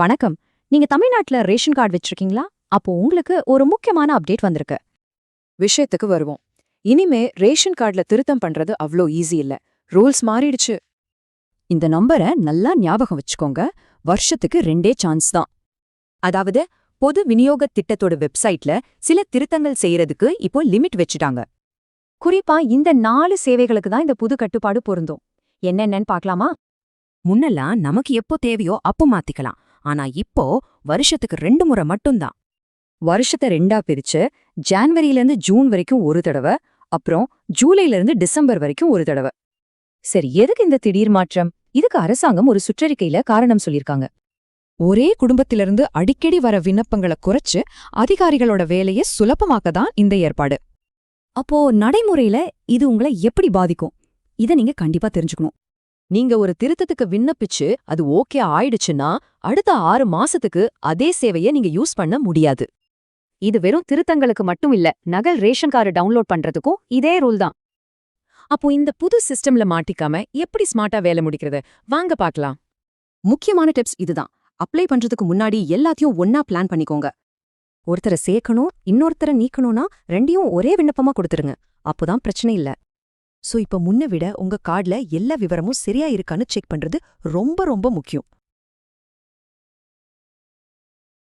வணக்கம். நீங்க தமிழ்நாட்டுல ரேஷன் கார்டு வச்சிருக்கீங்களா? அப்போ உங்களுக்கு ஒரு முக்கியமான அப்டேட் வந்திருக்கு. விஷயத்துக்கு வருவோம். இனிமே ரேஷன் கார்டுல திருத்தம் பண்றது அவ்ளோ ஈஸி இல்ல. ரூல்ஸ் மாறிடுச்சு. இந்த நம்பரை நல்லா ஞாபகம் வச்சுக்கோங்க. வருஷத்துக்கு ரெண்டே சான்ஸ் தான். அதாவது பொது விநியோக திட்டத்தோட வெப்சைட்ல சில திருத்தங்கள் செய்யறதுக்கு இப்போ லிமிட் வச்சுட்டாங்க. குறிப்பா இந்த நாலு சேவைகளுக்கு தான் இந்த புது கட்டுப்பாடு பொருந்தும். என்னென்னன்னு பார்க்கலாமா? முன்னெல்லாம் நமக்கு எப்போ தேவையோ அப்போ மாத்திக்கலாம். ஆனா இப்போ வருஷத்துக்கு ரெண்டு முறை மட்டும்தான். வருஷத்தை ரெண்டா பிரிச்சு ஜான்வரியில இருந்து ஜூன் வரைக்கும் ஒரு தடவை அப்புறம் ஜூலைல இருந்து டிசம்பர் வரைக்கும் ஒரு தடவை. சரி எதுக்கு இந்த திடீர் மாற்றம்? இதுக்கு அரசாங்கம் ஒரு சுற்றறிக்கையில காரணம் சொல்லிருக்காங்க ஒரே குடும்பத்திலிருந்து அடிக்கடி வர விண்ணப்பங்களை குறைச்சு அதிகாரிகளோட வேலையை சுலபமாக்க தான் இந்த ஏற்பாடு. அப்போ நடைமுறையில இது உங்களை எப்படி பாதிக்கும்? இத நீங்க கண்டிப்பா தெரிஞ்சுக்கணும். நீங்க ஒரு திருத்தத்துக்கு விண்ணப்பிச்சு அது ஓகே ஆயிடுச்சுன்னா அடுத்த ஆறு மாசத்துக்கு அதே சேவையை நீங்க யூஸ் பண்ண முடியாது. இது வெறும் திருத்தங்களுக்கு மட்டும் இல்ல நகல் ரேஷன் கார்டு டவுன்லோட் பண்றதுக்கும் இதே ரூல் தான். அப்போ இந்த புது சிஸ்டம்ல மாட்டிக்காம எப்படி ஸ்மார்ட்டா வேலை முடிக்கிறது? வாங்க பார்க்கலாம். முக்கியமான டிப்ஸ் இதுதான். அப்ளை பண்றதுக்கு முன்னாடி எல்லாத்தையும் ஒன்னா பிளான் பண்ணிக்கோங்க. ஒருத்தரை சேர்க்கணும் இன்னொருத்தரை நீக்கணும்னா ரெண்டையும் ஒரே விண்ணப்பமா கொடுத்துருங்க. அப்போதான் பிரச்சனை இல்ல. சோ இப்ப முன்ன விட உங்க கார்டுல எல்லா விவரமும் சரியா இருக்கான்னு செக் பண்றது ரொம்ப ரொம்ப முக்கியம்.